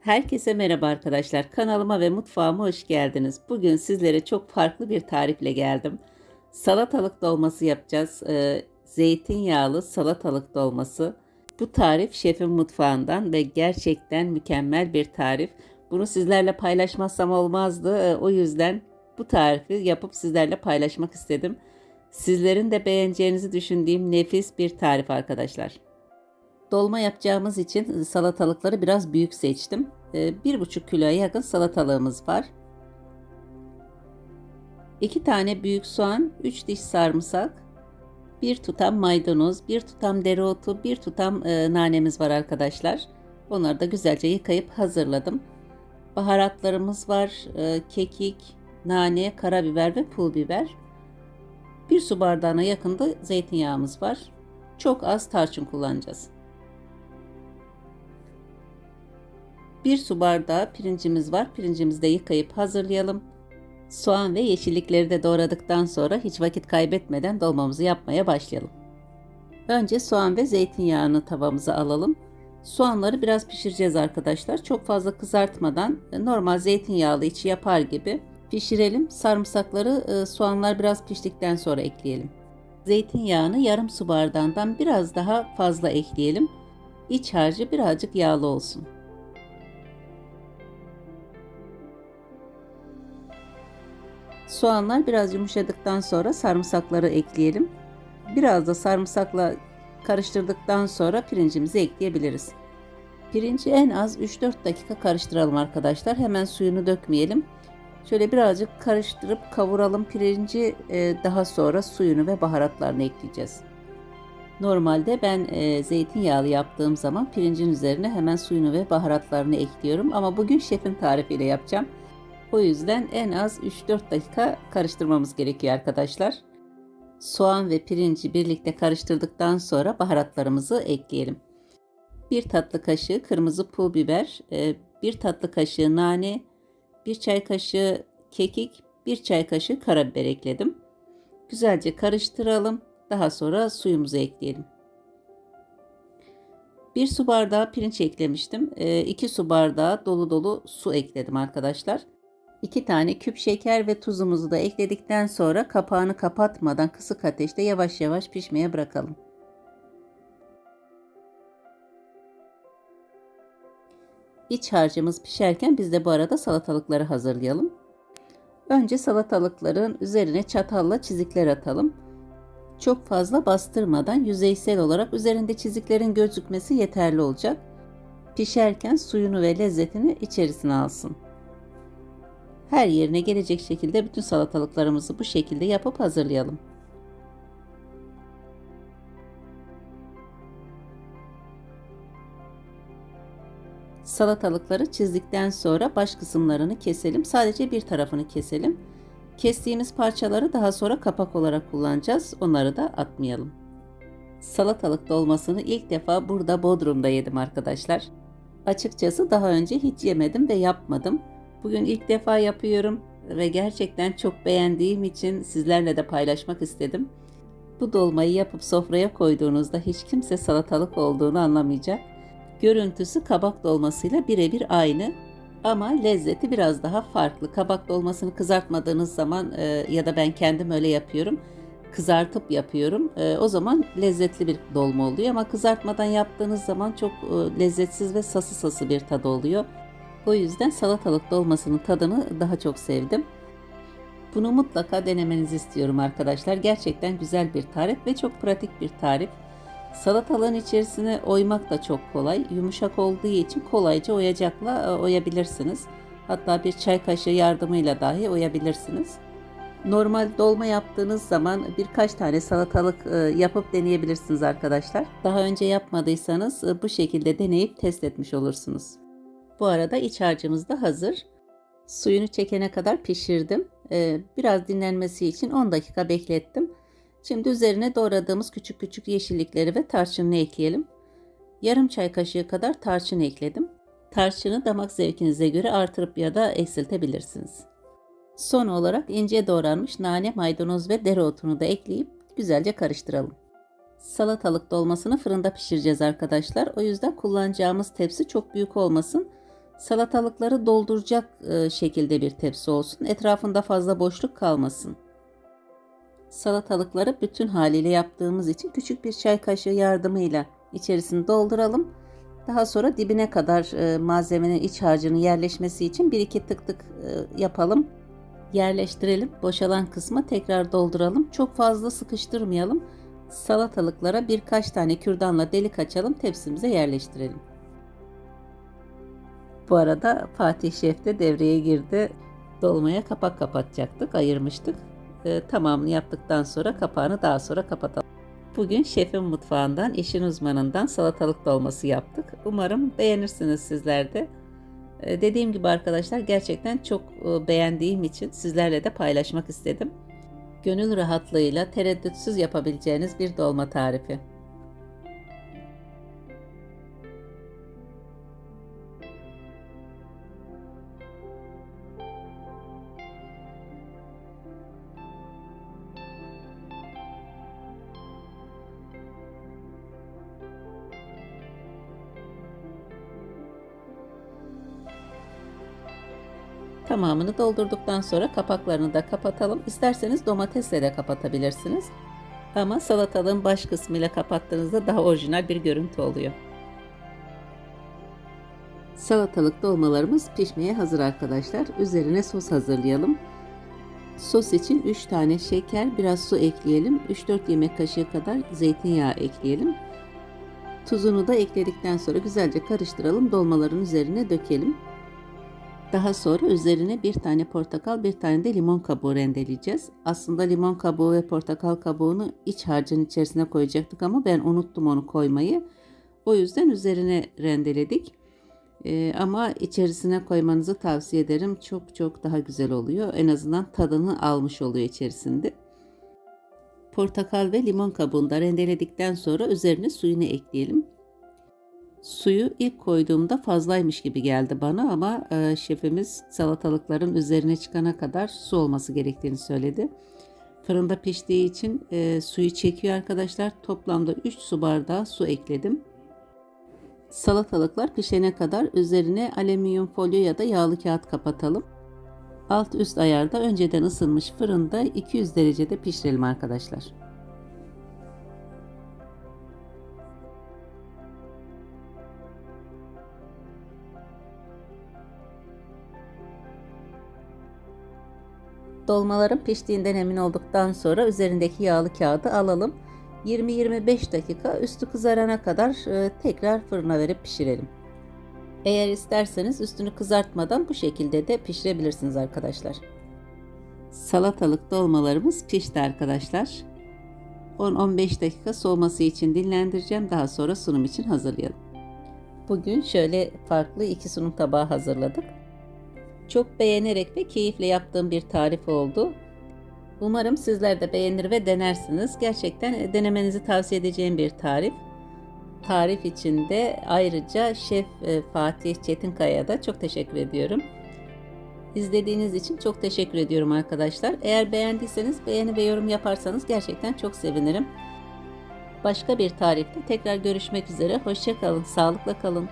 Herkese merhaba arkadaşlar. Kanalıma ve mutfağıma hoş geldiniz. Bugün sizlere çok farklı bir tarifle geldim. Salatalık dolması yapacağız. Ee, zeytinyağlı salatalık dolması. Bu tarif şefin mutfağından ve gerçekten mükemmel bir tarif. Bunu sizlerle paylaşmazsam olmazdı. Ee, o yüzden bu tarifi yapıp sizlerle paylaşmak istedim. Sizlerin de beğeneceğinizi düşündüğüm nefis bir tarif arkadaşlar. Dolma yapacağımız için salatalıkları biraz büyük seçtim. Ee, Bir buçuk kiloya yakın salatalığımız var. 2 tane büyük soğan, 3 diş sarımsak, bir tutam maydanoz, bir tutam dereotu, bir tutam e, nanemiz var arkadaşlar. Onları da güzelce yıkayıp hazırladım. Baharatlarımız var. e, kekik, nane, karabiber ve pul biber. Bir su bardağına yakında zeytinyağımız var. Çok az tarçın kullanacağız. Bir su bardağı pirincimiz var. Pirincimizi de yıkayıp hazırlayalım. Soğan ve yeşillikleri de doğradıktan sonra hiç vakit kaybetmeden dolmamızı yapmaya başlayalım. Önce soğan ve zeytinyağını tavamıza alalım. Soğanları biraz pişireceğiz arkadaşlar. Çok fazla kızartmadan normal zeytinyağlı içi yapar gibi pişirelim. Sarımsakları e, soğanlar biraz piştikten sonra ekleyelim. Zeytinyağını yarım su bardağından biraz daha fazla ekleyelim. İç harcı birazcık yağlı olsun. Soğanlar biraz yumuşadıktan sonra sarımsakları ekleyelim. Biraz da sarımsakla karıştırdıktan sonra pirincimizi ekleyebiliriz. Pirinci en az 3-4 dakika karıştıralım arkadaşlar. Hemen suyunu dökmeyelim. Şöyle birazcık karıştırıp kavuralım pirinci. Ee, daha sonra suyunu ve baharatlarını ekleyeceğiz. Normalde ben e, zeytinyağlı yaptığım zaman pirincin üzerine hemen suyunu ve baharatlarını ekliyorum. Ama bugün şefin tarifiyle yapacağım. O yüzden en az 3-4 dakika karıştırmamız gerekiyor arkadaşlar. Soğan ve pirinci birlikte karıştırdıktan sonra baharatlarımızı ekleyelim. 1 tatlı kaşığı kırmızı pul biber, 1 tatlı kaşığı nane, 1 çay kaşığı kekik, 1 çay kaşığı karabiber ekledim. Güzelce karıştıralım. Daha sonra suyumuzu ekleyelim. 1 su bardağı pirinç eklemiştim. 2 su bardağı dolu dolu su ekledim arkadaşlar. 2 tane küp şeker ve tuzumuzu da ekledikten sonra kapağını kapatmadan kısık ateşte yavaş yavaş pişmeye bırakalım. İç harcımız pişerken biz de bu arada salatalıkları hazırlayalım. Önce salatalıkların üzerine çatalla çizikler atalım. Çok fazla bastırmadan yüzeysel olarak üzerinde çiziklerin gözükmesi yeterli olacak. Pişerken suyunu ve lezzetini içerisine alsın. Her yerine gelecek şekilde bütün salatalıklarımızı bu şekilde yapıp hazırlayalım. Salatalıkları çizdikten sonra baş kısımlarını keselim. Sadece bir tarafını keselim. Kestiğimiz parçaları daha sonra kapak olarak kullanacağız. Onları da atmayalım. Salatalık dolmasını ilk defa burada Bodrum'da yedim arkadaşlar. Açıkçası daha önce hiç yemedim ve yapmadım. Bugün ilk defa yapıyorum ve gerçekten çok beğendiğim için sizlerle de paylaşmak istedim. Bu dolmayı yapıp sofraya koyduğunuzda hiç kimse salatalık olduğunu anlamayacak. Görüntüsü kabak dolmasıyla birebir aynı ama lezzeti biraz daha farklı. Kabak dolmasını kızartmadığınız zaman e, ya da ben kendim öyle yapıyorum. Kızartıp yapıyorum. E, o zaman lezzetli bir dolma oluyor ama kızartmadan yaptığınız zaman çok e, lezzetsiz ve sası sası bir tadı oluyor. O yüzden salatalık dolmasının tadını daha çok sevdim. Bunu mutlaka denemenizi istiyorum arkadaşlar. Gerçekten güzel bir tarif ve çok pratik bir tarif. Salatalığın içerisine oymak da çok kolay. Yumuşak olduğu için kolayca oyacakla oyabilirsiniz. Hatta bir çay kaşığı yardımıyla dahi oyabilirsiniz. Normal dolma yaptığınız zaman birkaç tane salatalık yapıp deneyebilirsiniz arkadaşlar. Daha önce yapmadıysanız bu şekilde deneyip test etmiş olursunuz. Bu arada iç harcımız da hazır. Suyunu çekene kadar pişirdim. Ee, biraz dinlenmesi için 10 dakika beklettim. Şimdi üzerine doğradığımız küçük küçük yeşillikleri ve tarçınını ekleyelim. Yarım çay kaşığı kadar tarçın ekledim. Tarçını damak zevkinize göre artırıp ya da eksiltebilirsiniz. Son olarak ince doğranmış nane, maydanoz ve dereotunu da ekleyip güzelce karıştıralım. Salatalık dolmasını fırında pişireceğiz arkadaşlar. O yüzden kullanacağımız tepsi çok büyük olmasın. Salatalıkları dolduracak e, şekilde bir tepsi olsun. Etrafında fazla boşluk kalmasın. Salatalıkları bütün haliyle yaptığımız için küçük bir çay kaşığı yardımıyla içerisini dolduralım. Daha sonra dibine kadar e, malzemenin iç harcının yerleşmesi için bir iki tık tık e, yapalım. Yerleştirelim. Boşalan kısmı tekrar dolduralım. Çok fazla sıkıştırmayalım. Salatalıklara birkaç tane kürdanla delik açalım. Tepsimize yerleştirelim. Bu arada Fatih Şef de devreye girdi. Dolmaya kapak kapatacaktık, ayırmıştık. E, tamamını yaptıktan sonra kapağını daha sonra kapatalım. Bugün şefin mutfağından, işin uzmanından salatalık dolması yaptık. Umarım beğenirsiniz sizler de. E, dediğim gibi arkadaşlar gerçekten çok e, beğendiğim için sizlerle de paylaşmak istedim. Gönül rahatlığıyla tereddütsüz yapabileceğiniz bir dolma tarifi. Tamamını doldurduktan sonra kapaklarını da kapatalım. İsterseniz domatesle de kapatabilirsiniz. Ama salatalığın baş kısmıyla kapattığınızda daha orijinal bir görüntü oluyor. Salatalık dolmalarımız pişmeye hazır arkadaşlar. Üzerine sos hazırlayalım. Sos için 3 tane şeker, biraz su ekleyelim. 3-4 yemek kaşığı kadar zeytinyağı ekleyelim. Tuzunu da ekledikten sonra güzelce karıştıralım. Dolmaların üzerine dökelim. Daha sonra üzerine bir tane portakal, bir tane de limon kabuğu rendeleyeceğiz. Aslında limon kabuğu ve portakal kabuğunu iç harcın içerisine koyacaktık ama ben unuttum onu koymayı. O yüzden üzerine rendeledik. Ee, ama içerisine koymanızı tavsiye ederim. Çok çok daha güzel oluyor. En azından tadını almış oluyor içerisinde. Portakal ve limon kabuğunu da rendeledikten sonra üzerine suyunu ekleyelim. Suyu ilk koyduğumda fazlaymış gibi geldi bana ama e, şefimiz salatalıkların üzerine çıkana kadar su olması gerektiğini söyledi. Fırında piştiği için e, suyu çekiyor arkadaşlar. Toplamda 3 su bardağı su ekledim. Salatalıklar pişene kadar üzerine alüminyum folyo ya da yağlı kağıt kapatalım. Alt üst ayarda önceden ısınmış fırında 200 derecede pişirelim arkadaşlar. Dolmaların piştiğinden emin olduktan sonra üzerindeki yağlı kağıdı alalım. 20-25 dakika üstü kızarana kadar e, tekrar fırına verip pişirelim. Eğer isterseniz üstünü kızartmadan bu şekilde de pişirebilirsiniz arkadaşlar. Salatalık dolmalarımız pişti arkadaşlar. 10-15 dakika soğuması için dinlendireceğim. Daha sonra sunum için hazırlayalım. Bugün şöyle farklı iki sunum tabağı hazırladık. Çok beğenerek ve keyifle yaptığım bir tarif oldu. Umarım sizler de beğenir ve denersiniz. Gerçekten denemenizi tavsiye edeceğim bir tarif. Tarif için de ayrıca Şef e, Fatih Çetinkaya'ya da çok teşekkür ediyorum. İzlediğiniz için çok teşekkür ediyorum arkadaşlar. Eğer beğendiyseniz beğeni ve yorum yaparsanız gerçekten çok sevinirim. Başka bir tarifte tekrar görüşmek üzere. Hoşçakalın, sağlıkla kalın.